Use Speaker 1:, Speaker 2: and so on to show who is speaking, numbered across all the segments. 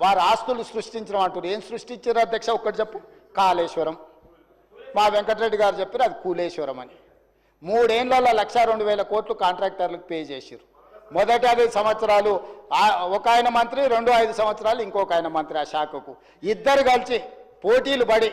Speaker 1: వారు ఆస్తులు సృష్టించడం అంటారు ఏం సృష్టించారు అధ్యక్ష? ఒక్కటి చెప్పు. కాళేశ్వరం. మా వెంకటరెడ్డి గారు చెప్పారు అది కూలేశ్వరం అని. మూడేళ్ళలో లక్ష రెండు వేల కోట్లు కాంట్రాక్టర్లకు పే చేశారు మొదటి ఐదు సంవత్సరాలు ఒక ఆయన మంత్రి రెండు ఐదు సంవత్సరాలు ఇంకొక ఆయన మంత్రి ఆ శాఖకు. ఇద్దరు కలిసి పోటీలు పడి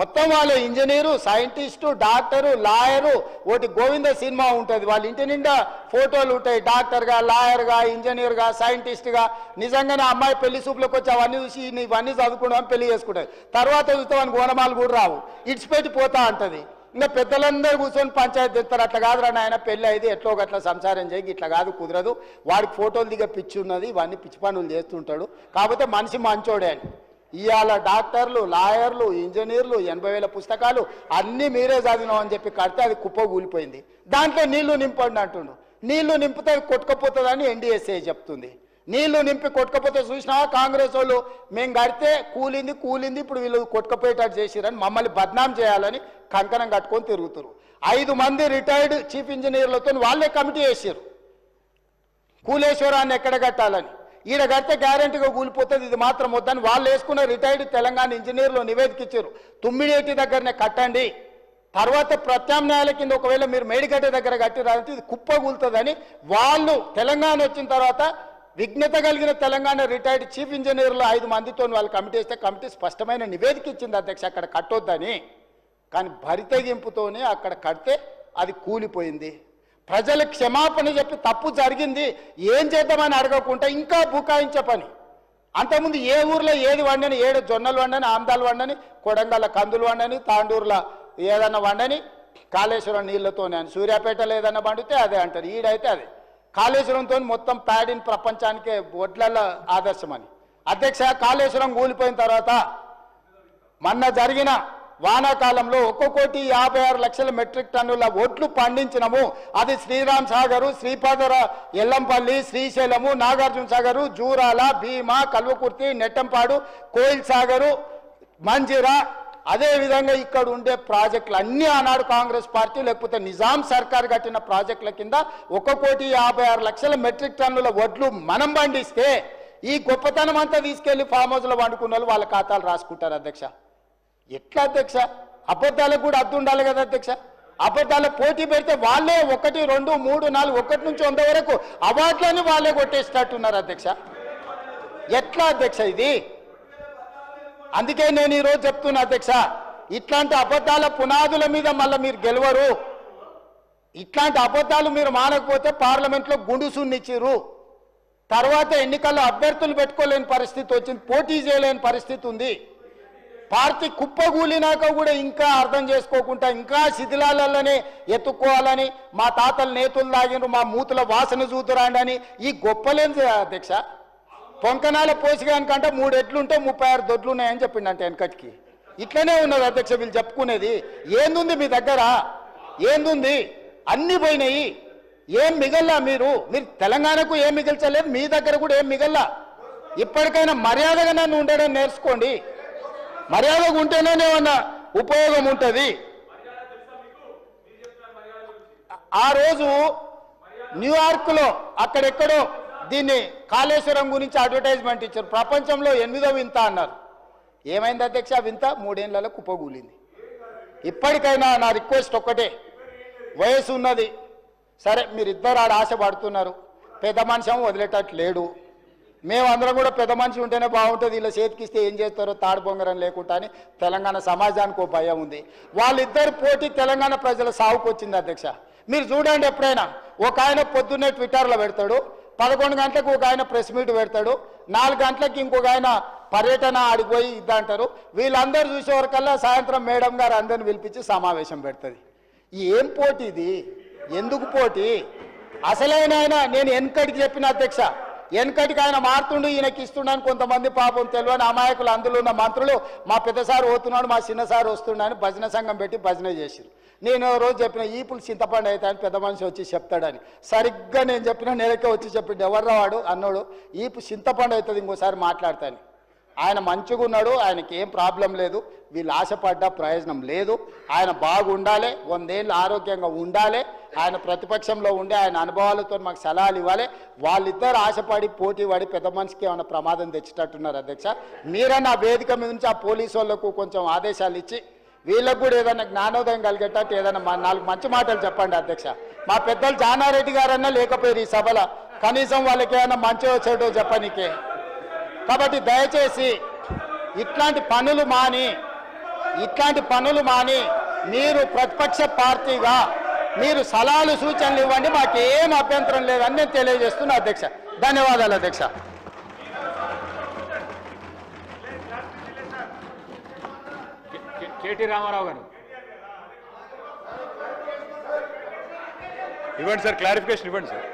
Speaker 1: మొత్తం వాళ్ళు ఇంజనీరు సైంటిస్టు డాక్టరు లాయరు ఒకటి గోవింద సినిమా ఉంటుంది. వాళ్ళ ఇంటి నిండా ఫోటోలు ఉంటాయి. డాక్టర్గా లాయర్గా ఇంజనీర్గా సైంటిస్ట్గా. నిజంగానే అమ్మాయి పెళ్ళి సూపులకు వచ్చి అవన్నీ చూసి ఇవన్నీ చదువుకుంటాం పెళ్ళి చేసుకుంటాయి తర్వాత చూస్తే వానికి కూడా రావు. ఇడిచిపెట్టి పోతా ఉంటుంది ఇంకా పెద్దలందరూ కూర్చొని పంచాయతీ తెస్తారు. అట్లా కాదురా నాయన పెళ్ళి అయితే ఎట్లో గట్లా సంసారం చేయి. ఇట్లా కాదు కుదరదు. వాడికి ఫోటోలు దిగ పిచ్చి ఉన్నది. ఇవన్నీ పిచ్చి పనులు చేస్తుంటాడు. కాకపోతే మనిషి మంచోడే అని. ఇవాళ డాక్టర్లు లాయర్లు ఇంజనీర్లు ఎనభై వేల పుస్తకాలు అన్నీ మీరే చదివినాం అని చెప్పి కడితే అది కుప్ప కూలిపోయింది. దాంట్లో నీళ్ళు నింపండి అంటుండు. నీళ్ళు నింపితే అది కొట్టుకపోతుందని ఎన్డీఎస్ఏ చెప్తుంది. నీళ్ళు నింపి కొట్టుకపోతే చూసినావా కాంగ్రెస్ వాళ్ళు? మేము కడితే కూలింది కూలింది ఇప్పుడు వీళ్ళు కొట్టుకపోయేటట్టు చేసిరని మమ్మల్ని బద్నాం చేయాలని కంకణం కట్టుకొని తిరుగుతారు. ఐదు మంది రిటైర్డ్ చీఫ్ ఇంజనీర్లతో వాళ్ళే కమిటీ వేసారు కూలేశ్వరాన్ని ఎక్కడ కట్టాలని? ఈడ కడితే గ్యారంటీగా కూలిపోతుంది ఇది మాత్రం వద్దని వాళ్ళు వేసుకున్న రిటైర్డ్ తెలంగాణ ఇంజనీర్లు నివేదిక ఇచ్చారు తుమ్మిడేటి దగ్గరనే కట్టండి. తర్వాత ప్రత్యామ్నాయాల కింద ఒకవేళ మీరు మేడిగడ్డ దగ్గర కట్టిరాలంటే ఇది కుప్ప కూలుతుందని వాళ్ళు తెలంగాణ వచ్చిన తర్వాత విఘ్నత కలిగిన తెలంగాణ రిటైర్డ్ చీఫ్ ఇంజనీర్లు ఐదు మందితో వాళ్ళు కమిటీ వేస్తే కమిటీ స్పష్టమైన నివేదిక ఇచ్చింది అధ్యక్ష అక్కడ కట్టొద్దని. కానీ భరితగింపుతోనే అక్కడ కడితే అది కూలిపోయింది. ప్రజలు క్షమాపణ చెప్పి తప్పు జరిగింది ఏం చేద్దామని అడగకుండా ఇంకా బుకాయించే పని. అంతకుముందు ఏ ఊర్లో ఏది వండని ఏడు జొన్నలు వండని ఆమ్దాలు వండని కొడంగల్ కందులు వండని తాండూరులో ఏదన్నా వండని కాళేశ్వరం నీళ్ళతోనే అని సూర్యాపేటలో ఏదన్నా వండితే అదే అంటారు. ఈడైతే అదే. కాళేశ్వరంతో మొత్తం ప్యాడిన్ ప్రపంచానికే ఒడ్లలో ఆదర్శమని. అధ్యక్ష కాళేశ్వరం కూలిపోయిన తర్వాత మొన్న జరిగిన వానాకాలంలో ఒక్క కోటి యాభై ఆరు లక్షల మెట్రిక్ టన్నుల ఒట్లు పండించినము. అది శ్రీరామ్ సాగరు శ్రీపాదర ఎల్లంపల్లి శ్రీశైలము నాగార్జున సాగరు జూరాల భీమా కల్వకుర్తి నెట్టంపాడు కోయిల్ సాగరు మంజిరా. అదేవిధంగా ఇక్కడ ఉండే ప్రాజెక్టులు అన్ని ఆనాడు కాంగ్రెస్ పార్టీ లేకపోతే నిజాం సర్కార్ కట్టిన ప్రాజెక్టుల కింద ఒక కోటి యాభై ఆరు లక్షల మెట్రిక్ టన్నుల వడ్లు మనం పండిస్తే ఈ గొప్పతనం అంతా తీసుకెళ్ళి ఫామ్ హౌస్లో వండుకున్న వాళ్ళు వాళ్ళ ఖాతాలు రాసుకుంటారు అధ్యక్ష. ఎట్లా అధ్యక్ష? అబద్ధాలకు కూడా అర్థం ఉండాలి కదా అధ్యక్ష? అబద్ధాల పోటీ పెడితే వాళ్ళే ఒకటి రెండు మూడు నాలుగు ఒకటి నుంచి వంద వరకు అవార్డులని వాళ్ళే కొట్టేసినట్టున్నారు అధ్యక్ష. ఎట్లా అధ్యక్ష ఇది? అందుకే నేను ఈరోజు చెప్తున్నా అధ్యక్ష ఇట్లాంటి అబద్ధాల పునాదుల మీద మళ్ళీ మీరు గెలవరు. ఇట్లాంటి అబద్ధాలు మీరు మానకపోతే పార్లమెంట్లో గుండుసున్నిచ్చిర్రు తర్వాత ఎన్నికల్లో అభ్యర్థులు పెట్టుకోలేని పరిస్థితి వచ్చింది పోటీ చేయలేని పరిస్థితి ఉంది. పార్టీ కుప్పగూలినాక కూడా ఇంకా అర్థం చేసుకోకుండా ఇంకా శిథిలాలలోనే ఎత్తుక్కోవాలని మా తాతల నేతులు తాగిండ్రు మా మూతుల వాసన చూతురాండని ఈ గొప్పలేని అధ్యక్ష? పొంకనాల పోసిగానికంటే మూడు ఎట్లుంటే ముప్పై ఆరు దొడ్లు ఉన్నాయని చెప్పిండంటే వెనకటికి. ఇట్లనే ఉన్నది అధ్యక్ష వీళ్ళు చెప్పుకునేది. ఏందుంది మీ దగ్గర? ఏందుంది? అన్ని పోయినాయి. ఏం మిగల్లా మీరు? మీరు తెలంగాణకు ఏం మిగిల్చలేదు మీ దగ్గర కూడా ఏం మిగల్లా? ఇప్పటికైనా మర్యాదగా నన్ను ఉండడం నేర్చుకోండి. మర్యాదగా ఉంటేనే ఏమన్నా ఉపయోగం ఉంటుంది? ఆ రోజు న్యూయార్క్లో అక్కడెక్కడో దీన్ని కాళేశ్వరం గురించి అడ్వర్టైజ్మెంట్ ఇచ్చారు. ప్రపంచంలో ఎనిమిదో వింత అన్నారు. ఏమైంది అధ్యక్ష? వింత మూడేళ్ళలో కుప్పగూలింది. ఇప్పటికైనా నా రిక్వెస్ట్ ఒక్కటే. వయసు ఉన్నది సరే మీరిద్దరు ఆడ ఆశపడుతున్నారు. పెద్ద మనిషి వదిలేటట్టు లేడు మేమందరం కూడా పెద్ద మనిషి ఉంటేనే బాగుంటుంది. ఇలా చేతికిస్తే ఏం చేస్తారో తాడు బొంగరం లేకుండా అని తెలంగాణ సమాజానికి ఓ భయం ఉంది. వాళ్ళిద్దరు పోటీ తెలంగాణ ప్రజల సాగుకు వచ్చింది అధ్యక్ష. మీరు చూడండి ఎప్పుడైనా ఒక ఆయన పొద్దున్నే ట్విట్టర్లో పెడతాడు పదకొండు గంటలకు ఒక ఆయన ప్రెస్ మీట్ పెడతాడు నాలుగు గంటలకు ఇంకొక ఆయన పర్యటన ఆడిపోయి ఇద్దంటారు. వీళ్ళందరూ చూసేవరకల్లా సాయంత్రం మేడం గారు అందరిని పిలిపించి సమావేశం పెడుతుంది. ఏం పోటీ ఇది? ఎందుకు పోటీ? అసలైన ఆయన నేను వెనకటికి చెప్పిన అధ్యక్ష. వెనకటికి ఆయన మారుతుండు ఈయనకి ఇస్తున్నాను కొంతమంది పాపం తెలియని అమాయకులు అందులో ఉన్న మంత్రులు మా పెద్దసారి పోతున్నాడు మా చిన్నసారి వస్తున్నాడు భజన సంఘం పెట్టి భజన చేసిరు నేను రోజు చెప్పిన ఈపులు చింతపండు అయితే అని పెద్ద మనిషి వచ్చి చెప్తాడని. సరిగ్గా నేను చెప్పిన నేలకే వచ్చి చెప్పిండు ఎవర్రా వాడు? అన్నోడు ఈపు చింతపండు అవుతుంది ఇంకోసారి మాట్లాడతాను ఆయన మంచిగా ఉన్నాడు ఆయనకి ఏం ప్రాబ్లం లేదు. వీళ్ళు ఆశపడ్డ ప్రయోజనం లేదు. ఆయన బాగుండాలి వందేళ్ళు ఆరోగ్యంగా ఉండాలి. ఆయన ప్రతిపక్షంలో ఉండి ఆయన అనుభవాలతో మాకు సలహాలు ఇవ్వాలి. వాళ్ళిద్దరు ఆశపడి పోటీ పడి పెద్ద మనిషికి ఏమైనా ప్రమాదం తెచ్చేటట్టున్నారు అధ్యక్ష. మీరన్నా ఆ వేదిక మీద నుంచి ఆ పోలీసు వాళ్ళకు కొంచెం ఆదేశాలు ఇచ్చి వీళ్ళకు కూడా ఏదైనా జ్ఞానోదయం కలిగేటట్టు ఏదైనా మా నాలుగు మంచి మాటలు చెప్పండి అధ్యక్ష. మా పెద్దలు జానారెడ్డి గారన్నా లేకపోయారు ఈ సభలో. కనీసం వాళ్ళకి ఏమైనా మంచి చెడు చెప్పనీకే. కాబట్టి దయచేసి ఇట్లాంటి పనులు మాని ఇట్లాంటి పనులు మాని మీరు ప్రతిపక్ష పార్టీగా మీరు సలహాలు సూచనలు ఇవ్వండి. మాకు ఏం అభ్యంతరం లేదని నేను తెలియజేస్తున్నా అధ్యక్ష. ధన్యవాదాలు అధ్యక్ష.
Speaker 2: కేటీ రామారావు గారు.
Speaker 3: ఇవ్వండి సార్ క్లారిఫికేషన్ ఇవ్వండి సార్.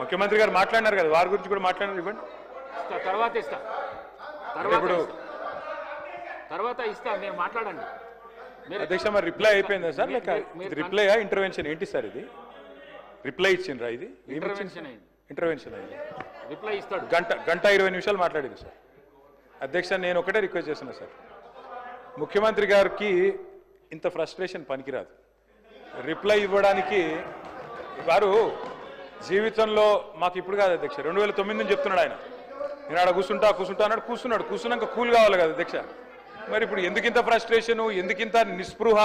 Speaker 3: ముఖ్యమంత్రి గారు మాట్లాడినారు కదా వారి గురించి కూడా మాట్లాడినారు ఇవ్వండి.
Speaker 2: ఇస్తా తర్వాత ఇస్తా. తర్వాత. తర్వాత ఇస్తా మీరు మాట్లాడండి.
Speaker 3: అధ్యక్ష మరి రిప్లై అయిపోయిందా సార్? లేక రిప్లైయా ఇంటర్వెన్షన్ ఏంటి సార్ ఇది? రిప్లై ఇచ్చిండ్రా ఇది?
Speaker 2: ఇంటర్వెన్షన్ అయింది.
Speaker 3: ఇంటర్వెన్షన్ అయింది.
Speaker 2: రిప్లై ఇస్తాడు.
Speaker 3: గంట గంట ఇరవై నిమిషాలు మాట్లాడింది సార్. అధ్యక్ష నేను ఒకటే రిక్వెస్ట్ చేస్తున్నా సార్. ముఖ్యమంత్రి గారికి ఇంత ఫ్రస్ట్రేషన్ పనికిరాదు. రిప్లై ఇవ్వడానికి వారు జీవితంలో మాకు ఇప్పుడు కాదు అధ్యక్ష రెండు వేల తొమ్మిది నుంచి చెప్తున్నాడు ఆయన. నేను ఆడ కూర్చుంటా కూర్చుంటా అన్నాడు. కూర్చున్నాడు. కూర్చున్నాక కూల్ కావాలి కదా దీక్ష. మరి ఇప్పుడు ఎందుకింత ఫ్రస్ట్రేషను ఎందుకింత నిస్పృహ?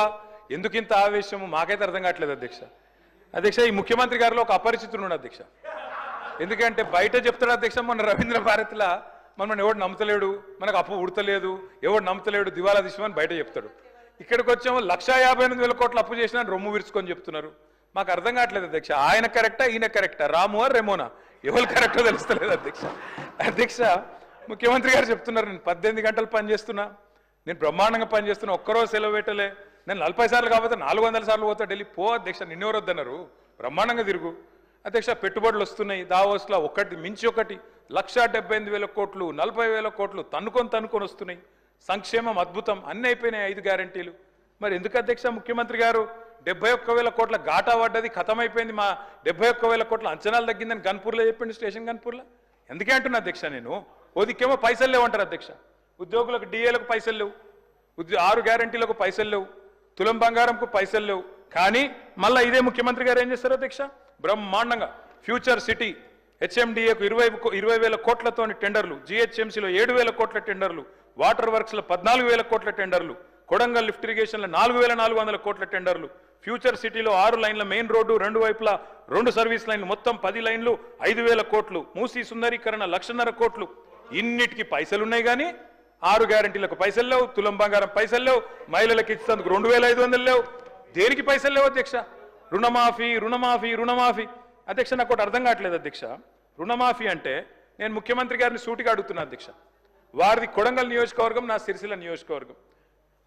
Speaker 3: ఎందుకింత ఆవేశము? మాకైతే అర్థం కావట్లేదు అధ్యక్ష అధ్యక్ష ఈ ముఖ్యమంత్రి గారిలో ఒక అపరిచితుడు అధ్యక్ష ఎందుకంటే బయట చెప్తాడు అధ్యక్ష మన రవీంద్ర భారతిలా మనం ఎవడు నమ్మతలేడు? మనకు అప్పు ఉడతలేదు. ఎవడు నమ్మతలేడు? దివాలా దిశమని బయట చెప్తాడు. ఇక్కడికి వచ్చాము లక్షా యాభై ఎనిమిది వేల కోట్ల అప్పు చేసిన రొమ్ము విరుచుకొని చెప్తున్నారు. మాకు అర్థం కావట్లేదు అధ్యక్ష ఆయన కరెక్టా? ఈయన కరెక్టా? రాము రెమోనా? ఎవరు కరెక్టో తెలుస్తలేదు అధ్యక్ష అధ్యక్ష ముఖ్యమంత్రి గారు చెప్తున్నారు నేను పద్దెనిమిది గంటలు పనిచేస్తున్నా నేను బ్రహ్మాండంగా పనిచేస్తున్నా ఒక్కరోజు సెలవు పెట్టలే. నేను నలభై సార్లు కాకపోతే నాలుగు వందల సార్లు పోతా ఢిల్లీ. పో అధ్యక్ష నిన్నెవరు వద్దన్నారు? బ్రహ్మాండంగా తిరుగు. అధ్యక్ష పెట్టుబడులు వస్తున్నాయి. దావోస్లో ఒకటి మించి ఒకటి లక్ష డెబ్బై ఎనిమిది వేల కోట్లు నలభై వేల కోట్లు తన్నుకొని తన్నుకొని వస్తున్నాయి. సంక్షేమం అద్భుతం. అన్నీ అయిపోయినాయి ఐదు గ్యారంటీలు. మరి ఎందుకు అధ్యక్ష ముఖ్యమంత్రి గారు? డెబ్బై ఒక్క వేల కోట్ల ఘాటా పడ్డది ఖతమైపోయింది మా డెబ్బై ఒక్క వేల కోట్ల అంచనాలు తగ్గిందని గన్పూర్లో చెప్పిండు స్టేషన్ గన్పూర్లో. ఎందుకే అంటున్నా అధ్యక్ష నేను? ఓదికేమో పైసలు లేవంటారు అధ్యక్ష. ఉద్యోగులకు డిఏలకు పైసలు లేవు. ఉద్యో ఆరు గ్యారంటీలకు పైసలు లేవు. తులం బంగారంకు పైసలు లేవు. కానీ మళ్ళీ ఇదే ముఖ్యమంత్రి గారు ఏం చేస్తారు అధ్యక్ష? బ్రహ్మాండంగా ఫ్యూచర్ సిటీ హెచ్ఎండిఏకు ఇరవై ఇరవై వేల కోట్లతోని టెండర్లు జిహెచ్ఎంసీలో ఏడు వేల కోట్ల టెండర్లు వాటర్ వర్క్స్లో పద్నాలుగు వేల కోట్ల టెండర్లు కొడంగల్ లిఫ్ట్ ఇరిగేషన్ల నాలుగు వేల నాలుగు వందల కోట్ల టెండర్లు. ఫ్యూచర్ సిటీలో ఆరు లైన్ల మెయిన్ రోడ్డు రెండు వైపులా రెండు సర్వీస్ లైన్లు మొత్తం పది లైన్లు ఐదు వేల కోట్లు. మూసీ సుందరీకరణ లక్షన్నర కోట్లు. ఇన్నిటికి పైసలు ఉన్నాయి కానీ ఆరు గ్యారంటీలకు పైసలు లేవు తులం బంగారం పైసలు లేవు మహిళలకు ఇచ్చేందుకు రెండు వేల ఐదు వందలు లేవు. దేనికి పైసలు లేవు అధ్యక్ష? రుణమాఫీ రుణమాఫీ రుణమాఫీ. అధ్యక్ష నాకు ఒకటి అర్థం కావట్లేదు అధ్యక్ష. రుణమాఫీ అంటే నేను ముఖ్యమంత్రి గారిని సూటిగా అడుగుతున్నా అధ్యక్ష. వారిది కొడంగల్ నియోజకవర్గం నా సిరిసిల్ల నియోజకవర్గం.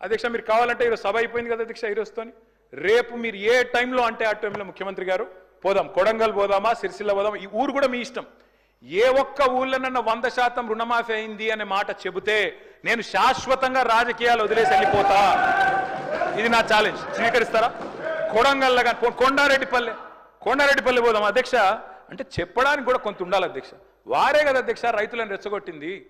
Speaker 3: అధ్యక్ష మీరు కావాలంటే ఈరోజు సభ అయిపోయింది కదా అధ్యక్ష ఈరోజుతోని? రేపు మీరు ఏ టైంలో అంటే ఆ టైంలో ముఖ్యమంత్రి గారు పోదాం. కొడంగల్ పోదామా? సిరిసిల్ల పోదామా? ఈ ఊరు కూడా మీ ఇష్టం. ఏ ఒక్క ఊళ్ళనన్న వంద శాతం రుణమాఫీ అయింది అనే మాట చెబితే నేను శాశ్వతంగా రాజకీయాలు వదిలేసి వెళ్ళిపోతా. ఇది నా ఛాలెంజ్ స్వీకరిస్తారా? కొడంగల్ కానీ కొండారెడ్డిపల్లె. కొండారెడ్డిపల్లె పోదాం అధ్యక్ష? అంటే చెప్పడానికి కూడా కొంత ఉండాలి అధ్యక్ష. వారే కదా అధ్యక్ష రైతులను రెచ్చగొట్టింది.